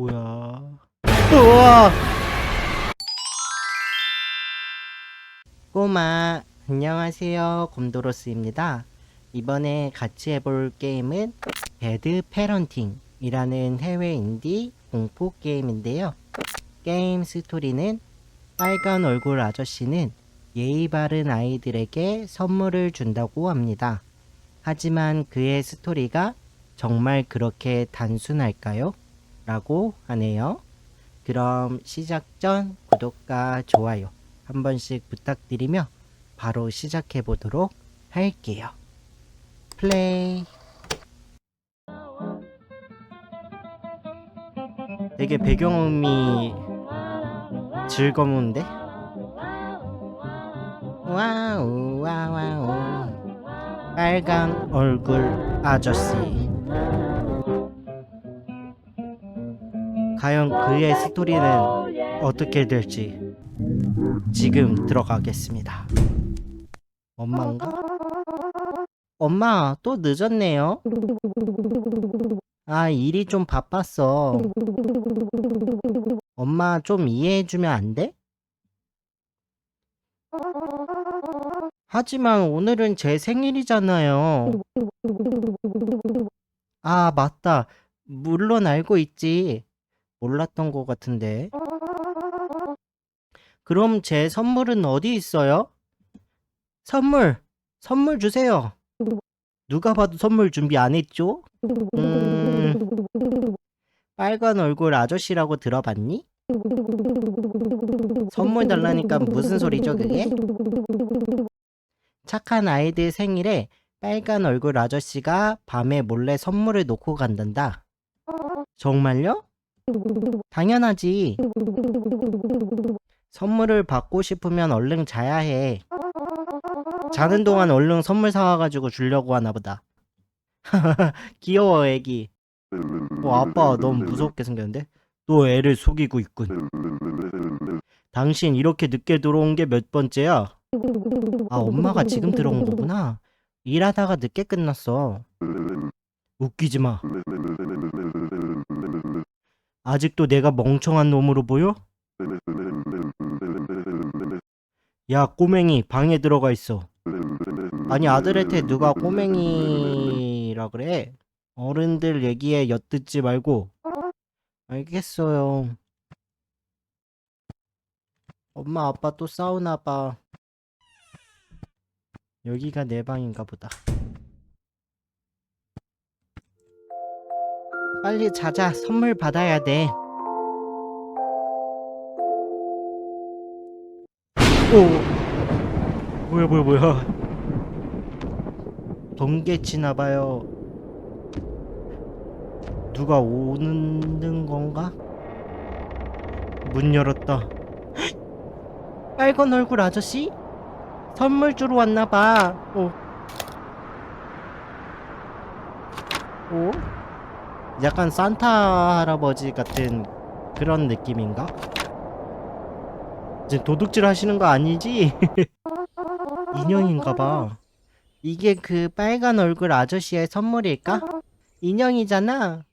뭐야? 우와! 꼬마, 안녕하세요. 곰도로스입니다. 이번에 같이 해볼 게임은 배드 패런팅이라는 해외 인디 공포 게임인데요. 게임 스토리는 빨간 얼굴 아저씨는 예의 바른 아이들에게 선물을 준다고 합니다. 하지만 그의 스토리가 정말 그렇게 단순할까요? 라고 하네요. 그럼 시작 전 구독과 좋아요 한 번씩 부탁드리며 바로 시작해 보도록 할게요. 플레이. 되게 배경음이 즐거운데? 와우 와와우 빨간 얼굴 아저씨 과연 그의 스토리는 어떻게 될지 지금 들어가겠습니다. 엄마인가? 엄마 또 늦었네요. 아 일이 좀 바빴어. 엄마 좀 이해해주면 안 돼? 하지만 오늘은 제 생일이잖아요. 아 맞다. 물론 알고 있지. 몰랐던 것 같은데. 그럼 제 선물은 어디 있어요? 선물! 선물 주세요! 누가 봐도 선물 준비 안 했죠? 음, 빨간 얼굴 아저씨라고 들어봤니? 선물 달라니까 무슨 소리죠, 그게? 착한 아이들 생일에 빨간 얼굴 아저씨가 밤에 몰래 선물을 놓고 간단다. 정말요? 당연하지. 선물을 받고 싶으면 얼른 자야 해. 자는 동안 얼른 선물 사와가지고 주려고 하나 보다. 귀여워, 애기. 어, 아빠 너무 무섭게 생겼는데? 너 애를 속이고 있군. 당신 이렇게 늦게 들어온 게 몇 번째야? 아, 엄마가 지금 들어온 거구나. 일하다가 늦게 끝났어. 웃기지 마. 아직도 내가 멍청한 놈으로 보여? 야, 꼬맹이, 방에 들어가 있어. 아니, 아들한테 누가 꼬맹이라 그래? 어른들 얘기에 엿듣지 말고. 알겠어요. 엄마, 아빠 또 싸우나 봐. 여기가 내 방인가 보다. 빨리 자자. 선물 받아야 돼. 오. 뭐야 뭐야 뭐야. 번개 치나 봐요. 누가 오는 건가? 문 열었다. 빨간 얼굴 아저씨? 선물 주러 왔나 봐. 오. 오? 약간 산타 할아버지 같은 그런 느낌인가? 이제 도둑질 하시는 거 아니지? 인형인가 봐. 이게 그 빨간 얼굴 아저씨의 선물일까? 인형이잖아.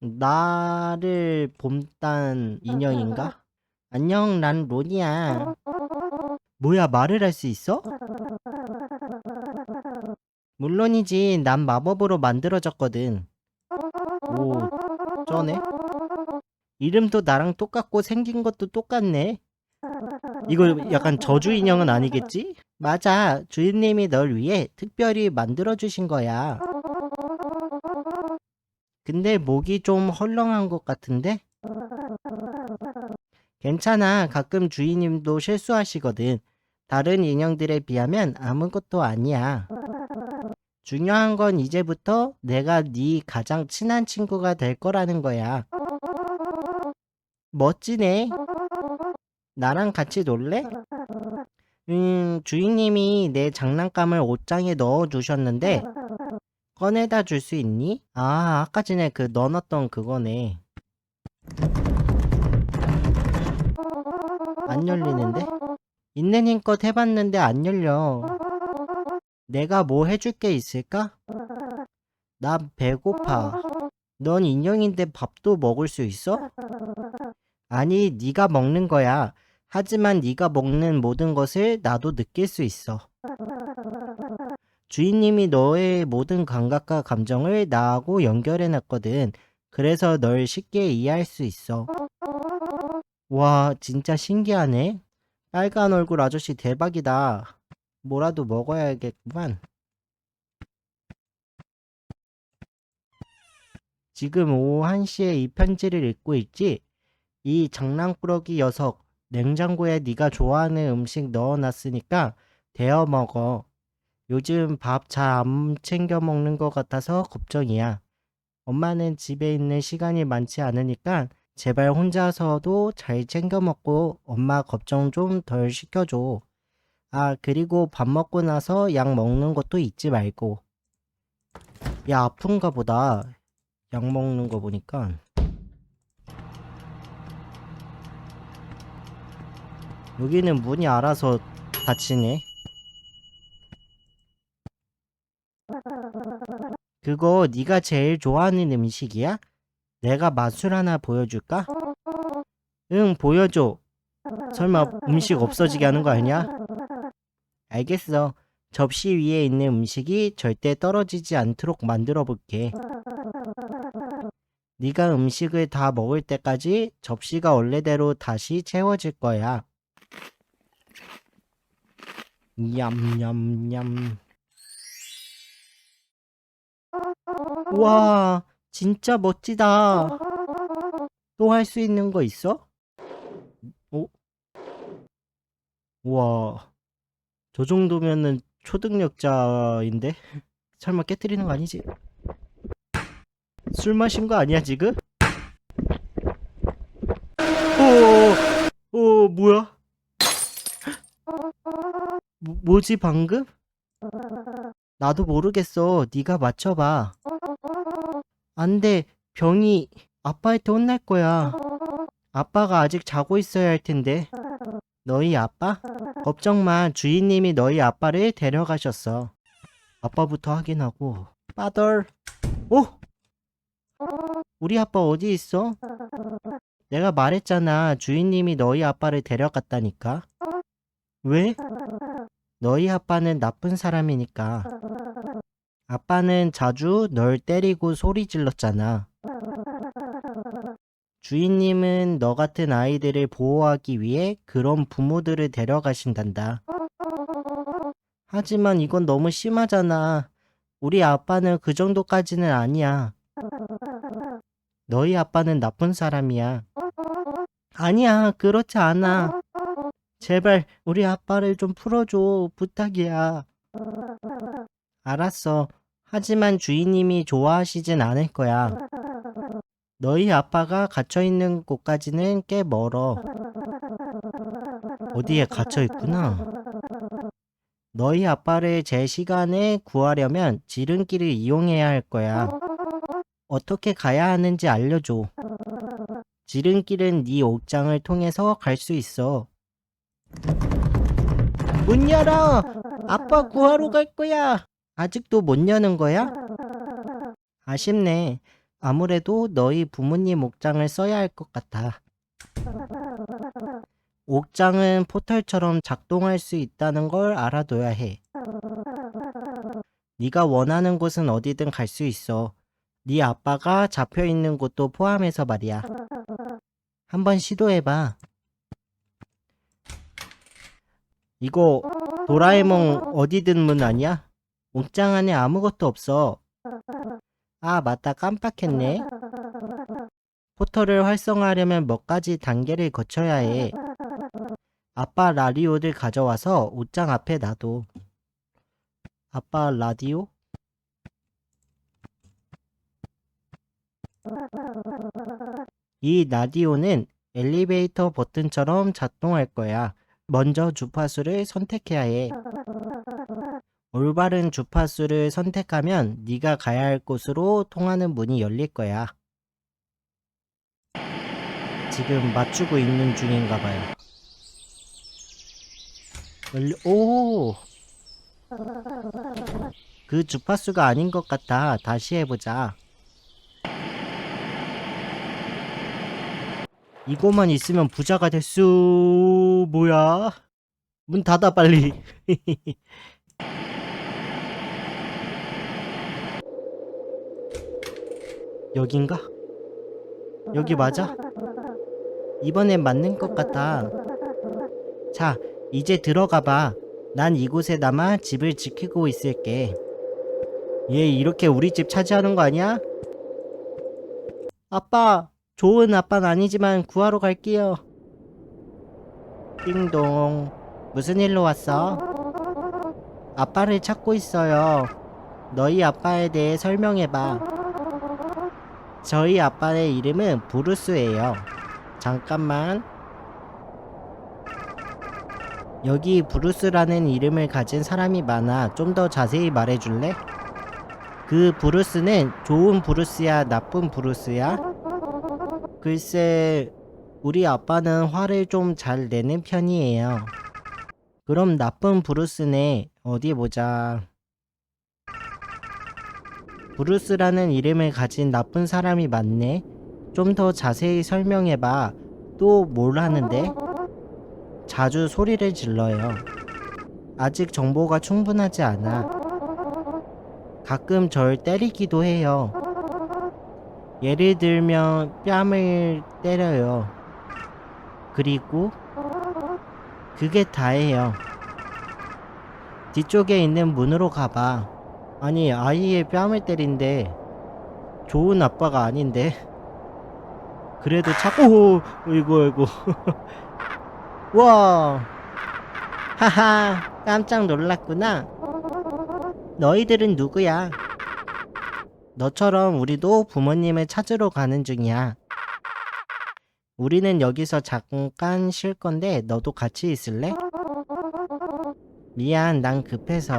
나를 봄딴 인형인가? 안녕, 난 론이야. 뭐야, 말을 할 수 있어? 물론이지, 난 마법으로 만들어졌거든. 오, 쩌네? 이름도 나랑 똑같고 생긴 것도 똑같네. 이거 약간 저주 인형은 아니겠지? 맞아. 주인님이 널 위해 특별히 만들어주신 거야. 근데 목이 좀 헐렁한 것 같은데? 괜찮아. 가끔 주인님도 실수하시거든. 다른 인형들에 비하면 아무것도 아니야. 중요한 건 이제부터 내가 네 가장 친한 친구가 될 거라는 거야. 멋지네. 나랑 같이 놀래? 음, 주인님이 내 장난감을 옷장에 넣어 주셨는데 꺼내다 줄 수 있니? 아, 아까 전에 그 넣어놨던 그거네. 안 열리는데? 있는 힘껏 해봤는데 안 열려. 내가 뭐 해줄 게 있을까? 나 배고파. 넌 인형인데 밥도 먹을 수 있어? 아니, 네가 먹는 거야. 하지만 네가 먹는 모든 것을 나도 느낄 수 있어. 주인님이 너의 모든 감각과 감정을 나하고 연결해 놨거든. 그래서 널 쉽게 이해할 수 있어. 와, 진짜 신기하네. 빨간 얼굴 아저씨 대박이다. 뭐라도 먹어야겠구만. 지금 오후 1시에 이 편지를 읽고 있지? 이 장난꾸러기 녀석, 냉장고에 네가 좋아하는 음식 넣어놨으니까 데워 먹어. 요즘 밥 잘 안 챙겨 먹는 것 같아서 걱정이야. 엄마는 집에 있는 시간이 많지 않으니까 제발 혼자서도 잘 챙겨 먹고 엄마 걱정 좀 덜 시켜줘. 아, 그리고 밥 먹고 나서 약 먹는 것도 잊지 말고. 야, 아픈가 보다. 약 먹는 거 보니까. 여기는 문이 알아서 닫히네. 그거 네가 제일 좋아하는 음식이야? 내가 맛술 하나 보여줄까? 응, 보여줘. 설마 음식 없어지게 하는 거 아니야? 알겠어. 접시 위에 있는 음식이 절대 떨어지지 않도록 만들어 볼게. 네가 음식을 다 먹을 때까지 접시가 원래대로 다시 채워질 거야. 냠냠냠. 와, 진짜 멋지다. 또 할 수 있는 거 있어? 어? 와, 저 정도면은 초능력자인데? 설마 깨뜨리는 거 아니지? 술 마신 거 아니야, 지금? 오, 오, 뭐야? 뭐, 뭐지, 방금? 나도 모르겠어. 네가 맞춰봐. 안 돼. 병이 아빠한테 혼날 거야. 아빠가 아직 자고 있어야 할 텐데. 너희 아빠? 걱정 마. 주인님이 너희 아빠를 데려가셨어. 아빠부터 확인하고. 빠덜. 오! 우리 아빠 어디 있어? 내가 말했잖아. 주인님이 너희 아빠를 데려갔다니까. 왜? 너희 아빠는 나쁜 사람이니까. 아빠는 자주 널 때리고 소리 질렀잖아. 주인님은 너 같은 아이들을 보호하기 위해 그런 부모들을 데려가신단다. 하지만 이건 너무 심하잖아. 우리 아빠는 그 정도까지는 아니야. 너희 아빠는 나쁜 사람이야. 아니야, 그렇지 않아. 제발 우리 아빠를 좀 풀어줘. 부탁이야. 알았어. 하지만 주인님이 좋아하시진 않을 거야. 너희 아빠가 갇혀 있는 곳까지는 꽤 멀어. 어디에 갇혀 있구나. 너희 아빠를 제 시간에 구하려면 지름길을 이용해야 할 거야. 어떻게 가야 하는지 알려줘. 지름길은 네 옥장을 통해서 갈 수 있어. 문 열어! 아빠 구하러 갈 거야! 아직도 못 여는 거야? 아쉽네. 아무래도 너희 부모님 옥장을 써야 할 것 같아. 옥장은 포털처럼 작동할 수 있다는 걸 알아둬야 해. 네가 원하는 곳은 어디든 갈 수 있어. 네 아빠가 잡혀 있는 곳도 포함해서 말이야. 한번 시도해봐. 이거 도라에몽 어디든 문 아니야? 옥장 안에 아무것도 없어. 아, 맞다. 깜빡했네. 포털을 활성화하려면 몇 가지 단계를 거쳐야 해. 아빠 라디오를 가져와서 옷장 앞에 놔둬. 아빠 라디오? 이 라디오는 엘리베이터 버튼처럼 작동할 거야. 먼저 주파수를 선택해야 해. 올바른 주파수를 선택하면 네가 가야 할 곳으로 통하는 문이 열릴 거야. 지금 맞추고 있는 중인가 봐요. 열리... 오! 그 주파수가 아닌 것 같아. 다시 해보자. 이거만 있으면 부자가 됐수. 뭐야? 문 닫아 빨리. 여긴가? 여기 맞아? 이번엔 맞는 것 같다. 자, 이제 들어가 봐. 난 이곳에 남아 집을 지키고 있을게. 얘 이렇게 우리 집 차지하는 거 아니야? 아빠, 좋은 아빠는 아니지만 구하러 갈게요. 띵동. 무슨 일로 왔어? 아빠를 찾고 있어요. 너희 아빠에 대해 설명해봐. 저희 아빠의 이름은 브루스예요. 잠깐만. 여기 브루스라는 이름을 가진 사람이 많아. 좀 더 자세히 말해줄래? 그 브루스는 좋은 브루스야, 나쁜 브루스야? 글쎄, 우리 아빠는 화를 좀 잘 내는 편이에요. 그럼 나쁜 브루스네. 어디 보자. 브루스라는 이름을 가진 나쁜 사람이 많네. 좀 더 자세히 설명해봐. 또 뭘 하는데? 자주 소리를 질러요. 아직 정보가 충분하지 않아. 가끔 절 때리기도 해요. 예를 들면 뺨을 때려요. 그리고 그게 다예요. 뒤쪽에 있는 문으로 가봐. 아니 아이의 뺨을 때린대. 좋은 아빠가 아닌데. 그래도 자꾸 어이구 어이구. 와. 하하 깜짝 놀랐구나. 너희들은 누구야? 너처럼 우리도 부모님을 찾으러 가는 중이야. 우리는 여기서 잠깐 쉴 건데 너도 같이 있을래? 미안, 난 급해서.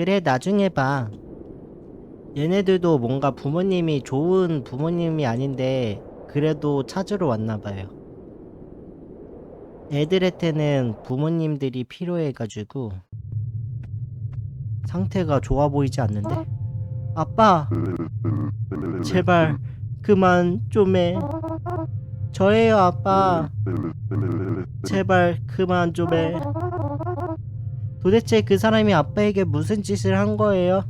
그래, 나중에 봐. 얘네들도 뭔가 부모님이 좋은 부모님이 아닌데 그래도 찾으러 왔나 봐요. 애들한테는 부모님들이 필요해가지고 상태가 좋아 보이지 않는데? 아빠, 제발 그만 좀 해. 저예요, 아빠. 제발 그만 좀 해. 도대체 그 사람이 아빠에게 무슨 짓을 한 거예요?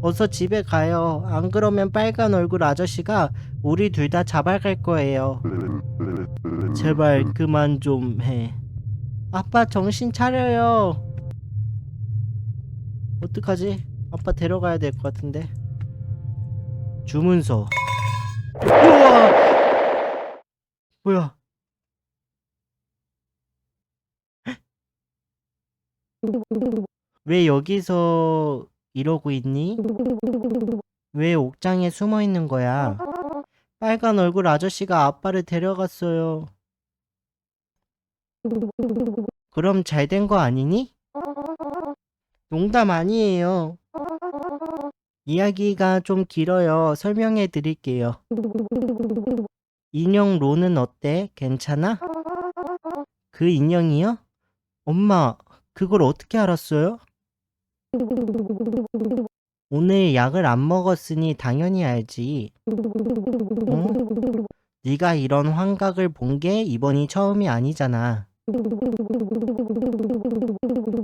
어서 집에 가요. 안 그러면 빨간 얼굴 아저씨가 우리 둘 다 잡아갈 거예요. 제발 그만 좀 해. 아빠 정신 차려요. 어떡하지? 아빠 데려가야 될 것 같은데. 주문서. 우와! 뭐야? 왜 여기서 이러고 있니? 왜 옥장에 숨어 있는 거야? 빨간 얼굴 아저씨가 아빠를 데려갔어요. 그럼 잘 된 거 아니니? 농담 아니에요. 이야기가 좀 길어요. 설명해 드릴게요. 인형 로는 어때? 괜찮아? 그 인형이요? 엄마, 그걸 어떻게 알았어요? 오늘 약을 안 먹었으니 당연히 알지. 응? 네가 이런 환각을 본 게 이번이 처음이 아니잖아.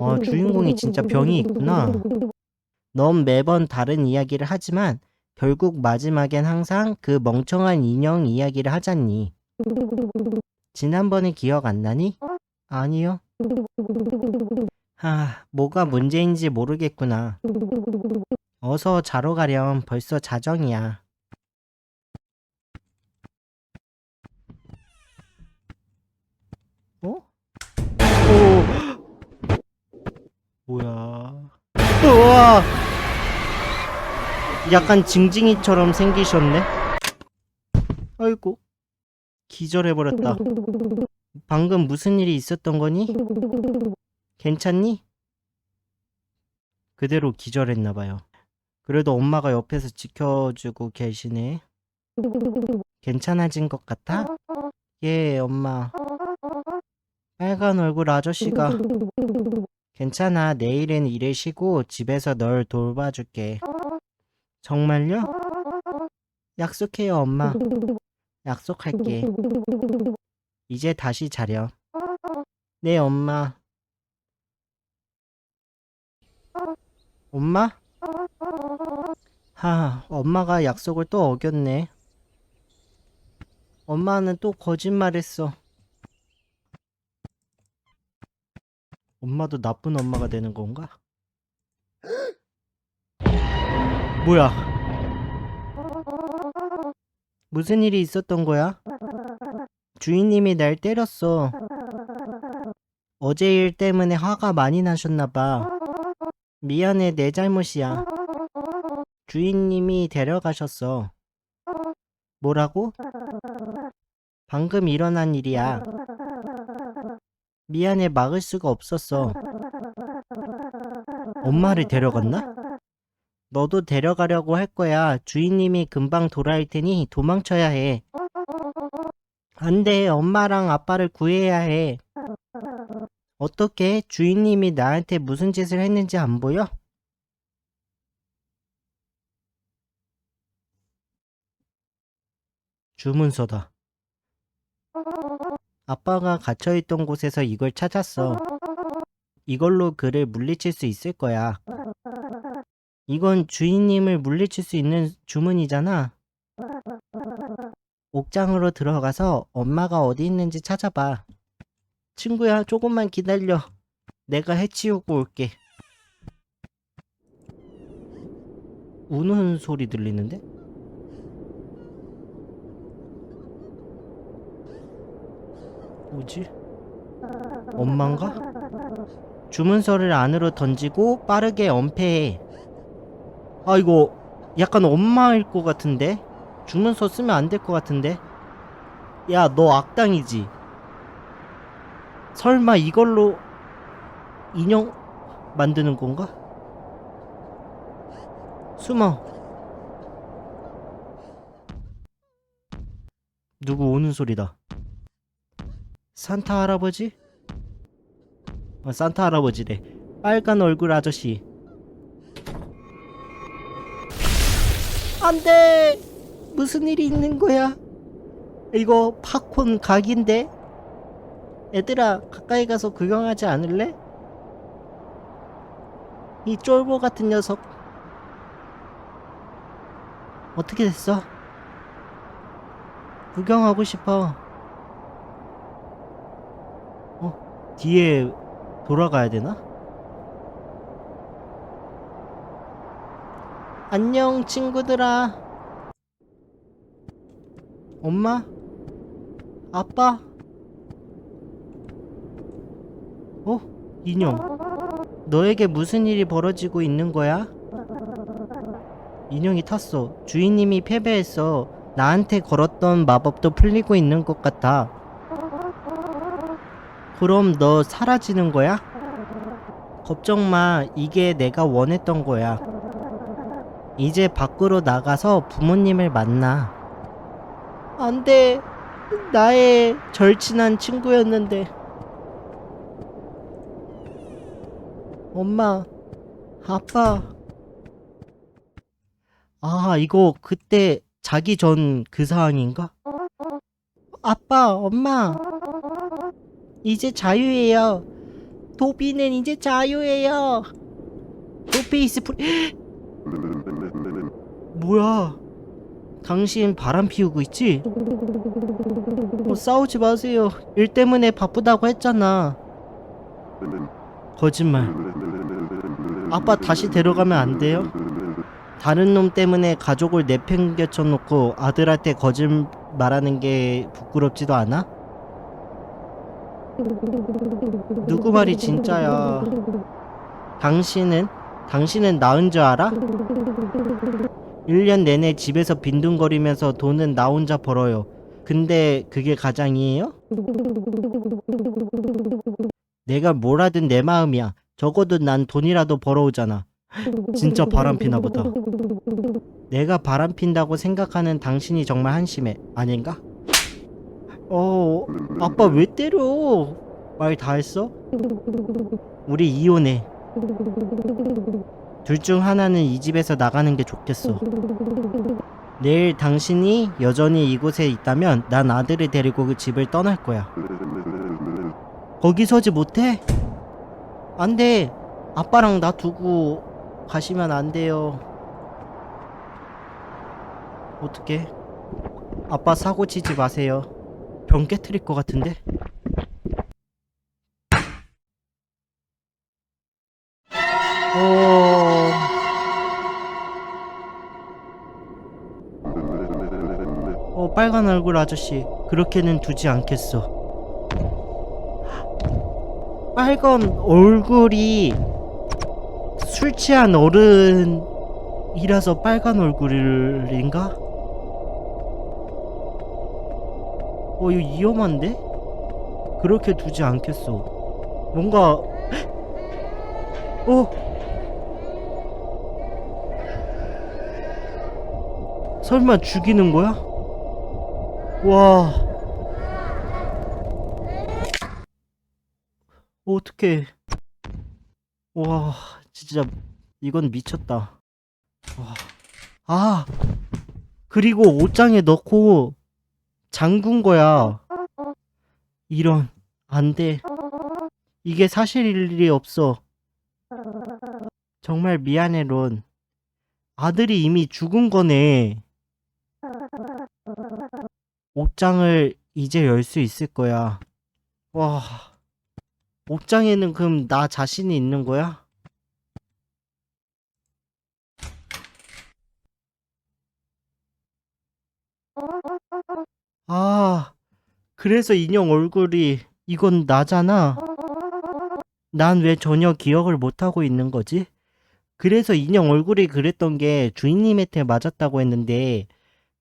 어, 주인공이 진짜 병이 있구나. 넌 매번 다른 이야기를 하지만 결국 마지막엔 항상 그 멍청한 인형 이야기를 하잖니. 지난번에 기억 안 나니? 아니요. 하, 뭐가 문제인지 모르겠구나. 어서 자러 가렴. 벌써 자정이야. 어? 오. 뭐야? 우와! 약간 징징이처럼 생기셨네? 아이고. 기절해버렸다. 방금 무슨 일이 있었던 거니? 괜찮니? 그대로 기절했나 봐요. 그래도 엄마가 옆에서 지켜주고 계시네. 괜찮아진 것 같아? 예, 엄마. 빨간 얼굴 아저씨가. 괜찮아. 내일은 일을 쉬고 집에서 널 돌봐줄게. 정말요? 약속해요, 엄마. 약속할게. 이제 다시 자렴. 네, 엄마. 엄마? 하, 엄마가 약속을 또 어겼네. 엄마는 또 거짓말했어. 엄마도 나쁜 엄마가 되는 건가? 뭐야? 무슨 일이 있었던 거야? 주인님이 날 때렸어. 어제 일 때문에 화가 많이 나셨나봐. 미안해, 내 잘못이야. 주인님이 데려가셨어. 뭐라고? 방금 일어난 일이야. 미안해, 막을 수가 없었어. 엄마를 데려갔나? 너도 데려가려고 할 거야. 주인님이 금방 돌아올 테니 도망쳐야 해. 안 돼, 엄마랑 아빠를 구해야 해. 어떻게 주인님이 나한테 무슨 짓을 했는지 안 보여? 주문서다. 아빠가 갇혀있던 곳에서 이걸 찾았어. 이걸로 그를 물리칠 수 있을 거야. 이건 주인님을 물리칠 수 있는 주문이잖아. 옥장으로 들어가서 엄마가 어디 있는지 찾아봐. 친구야, 조금만 기다려. 내가 해치우고 올게. 우는 소리 들리는데? 뭐지? 엄마인가? 주문서를 안으로 던지고 빠르게 엄폐해. 아, 이거 약간 엄마일 것 같은데? 주문서 쓰면 안 될 것 같은데? 야, 너 악당이지? 설마 이걸로 인형 만드는 건가? 숨어. 누구 오는 소리다. 산타 할아버지? 어, 산타 할아버지래. 빨간 얼굴 아저씨. 안 돼! 무슨 일이 있는 거야? 이거 팝콘 각인데? 얘들아, 가까이 가서 구경하지 않을래? 이 쫄보 같은 녀석. 어떻게 됐어? 구경하고 싶어. 어, 뒤에 돌아가야 되나? 안녕, 친구들아. 엄마? 아빠? 어? 인형. 너에게 무슨 일이 벌어지고 있는 거야? 인형이 탔어. 주인님이 패배했어. 나한테 걸었던 마법도 풀리고 있는 것 같아. 그럼 너 사라지는 거야? 걱정 마. 이게 내가 원했던 거야. 이제 밖으로 나가서 부모님을 만나. 안 돼. 나의 절친한 친구였는데. 엄마, 아빠. 아, 이거 그때 자기 전 그 상황인가? 아빠, 엄마. 이제 자유예요. 도비는 이제 자유예요. 도페이스 프리... 뭐야? 당신 바람 피우고 있지? 어, 싸우지 마세요. 일 때문에 바쁘다고 했잖아. 거짓말. 아빠 다시 데려가면 안 돼요? 다른 놈 때문에 가족을 내팽개쳐 놓고 아들한테 거짓말하는 게 부끄럽지도 않아? 누구 말이 진짜야? 당신은? 당신은 나은 줄 알아? 1년 내내 집에서 빈둥거리면서 돈은 나 혼자 벌어요. 근데 그게 가장이에요? 내가 뭘 하든 내 마음이야. 적어도 난 돈이라도 벌어오잖아. 진짜 바람피나 보다. 내가 바람핀다고 생각하는 당신이 정말 한심해. 아닌가? 어, 아빠 왜 때려? 말 다 했어? 우리 이혼해. 둘 중 하나는 이 집에서 나가는 게 좋겠어. 내일 당신이 여전히 이곳에 있다면 난 아들을 데리고 그 집을 떠날 거야. 거기 서지 못해? 안 돼. 아빠랑 나 두고 가시면 안 돼요. 어떻게? 아빠 사고 치지 마세요. 병 깨트릴 것 같은데? 어... 어, 빨간 얼굴 아저씨. 그렇게는 두지 않겠어. 빨간 얼굴이 술 취한 어른이라서 빨간 얼굴인가? 어, 이거 위험한데? 그렇게 두지 않겠어. 뭔가, 어? 설마 죽이는 거야? 와. 어떡해. 와, 진짜, 이건 미쳤다. 와. 아! 그리고 옷장에 넣고 잠근 거야. 이런, 안 돼. 이게 사실일 일이 없어. 정말 미안해, 론. 아들이 이미 죽은 거네. 옷장을 이제 열 수 있을 거야. 와. 옷장에는 그럼 나 자신이 있는 거야? 아, 그래서 인형 얼굴이 이건 나잖아. 난 왜 전혀 기억을 못하고 있는 거지? 그래서 인형 얼굴이 그랬던 게 주인님한테 맞았다고 했는데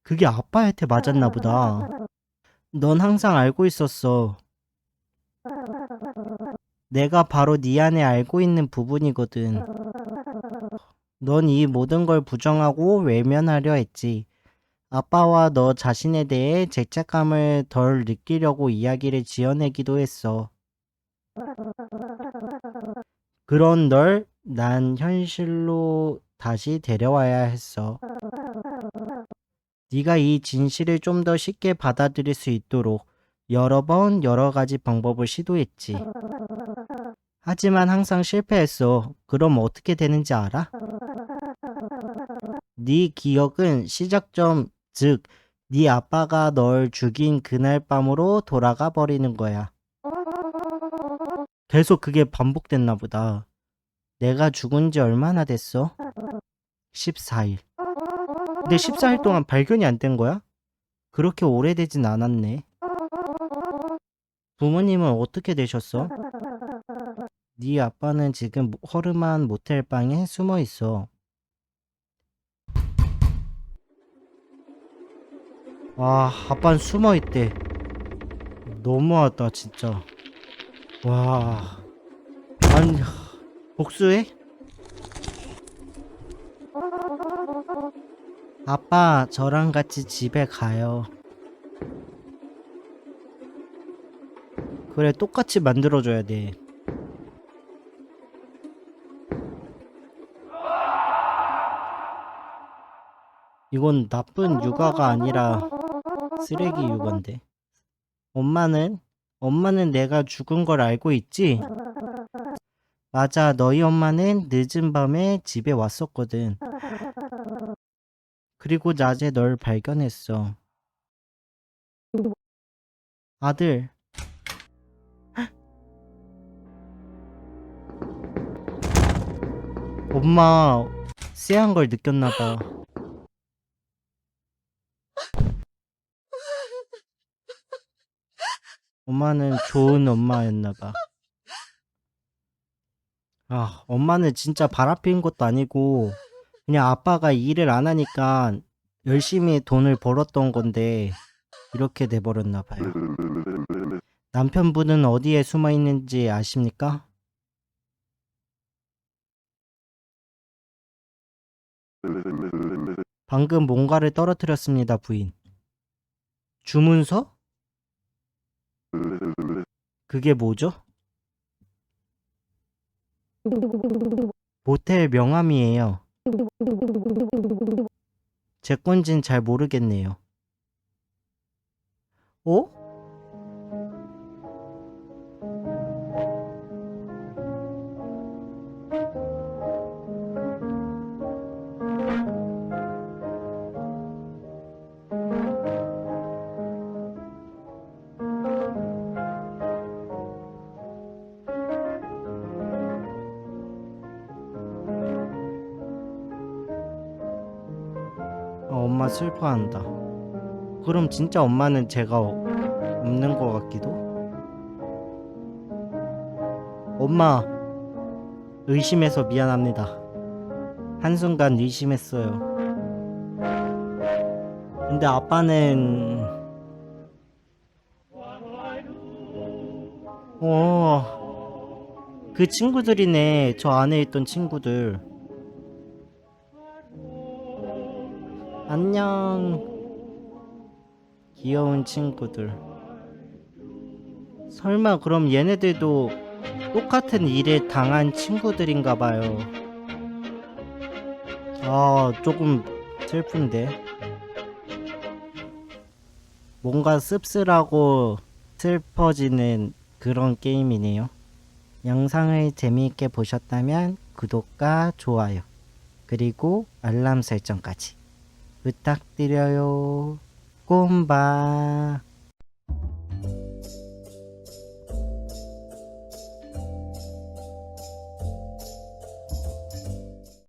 그게 아빠한테 맞았나 보다. 넌 항상 알고 있었어. 내가 바로 네 안에 알고 있는 부분이거든. 넌 이 모든 걸 부정하고 외면하려 했지. 아빠와 너 자신에 대해 죄책감을 덜 느끼려고 이야기를 지어내기도 했어. 그런 널 난 현실로 다시 데려와야 했어. 네가 이 진실을 좀 더 쉽게 받아들일 수 있도록 여러 번 여러 가지 방법을 시도했지. 하지만 항상 실패했어. 그럼 어떻게 되는지 알아? 네 기억은 시작점, 즉, 네 아빠가 널 죽인 그날 밤으로 돌아가 버리는 거야. 계속 그게 반복됐나 보다. 내가 죽은 지 얼마나 됐어? 14일. 근데 14일 동안 발견이 안 된 거야? 그렇게 오래되진 않았네. 부모님은 어떻게 되셨어? 네 아빠는 지금 허름한 모텔 방에 숨어 있어. 와, 아빠는 숨어 있대. 너무하다, 진짜. 와. 아니, 복수해? 아빠, 저랑 같이 집에 가요. 그래, 똑같이 만들어줘야 돼. 이건 나쁜 육아가 아니라 쓰레기 육아인데. 엄마는? 엄마는 내가 죽은 걸 알고 있지? 맞아, 너희 엄마는 늦은 밤에 집에 왔었거든. 그리고 낮에 널 발견했어. 아들. 엄마, 쎄한 걸 느꼈나 봐. 엄마는 좋은 엄마였나 봐. 아, 엄마는 진짜 바람핀 것도 아니고, 그냥 아빠가 일을 안 하니까 열심히 돈을 벌었던 건데, 이렇게 돼버렸나 봐요. 남편분은 어디에 숨어 있는지 아십니까? 방금 뭔가를 떨어뜨렸습니다, 부인. 주문서? 그게 뭐죠? 모텔 명함이에요. 제 건진 잘 모르겠네요. 어? 엄마 슬퍼한다. 그럼 진짜 엄마는 제가 어- 없는 것 같기도? 엄마, 의심해서 미안합니다. 한순간 의심했어요. 근데 아빠는, 어, 그 친구들이네. 저 안에 있던 친구들. 안녕. 귀여운 친구들. 설마 그럼 얘네들도 똑같은 일에 당한 친구들인가 봐요. 아, 조금 슬픈데. 뭔가 씁쓸하고 슬퍼지는 그런 게임이네요. 영상을 재미있게 보셨다면 구독과 좋아요, 그리고 알람 설정까지. 부탁드려요. 꼼바.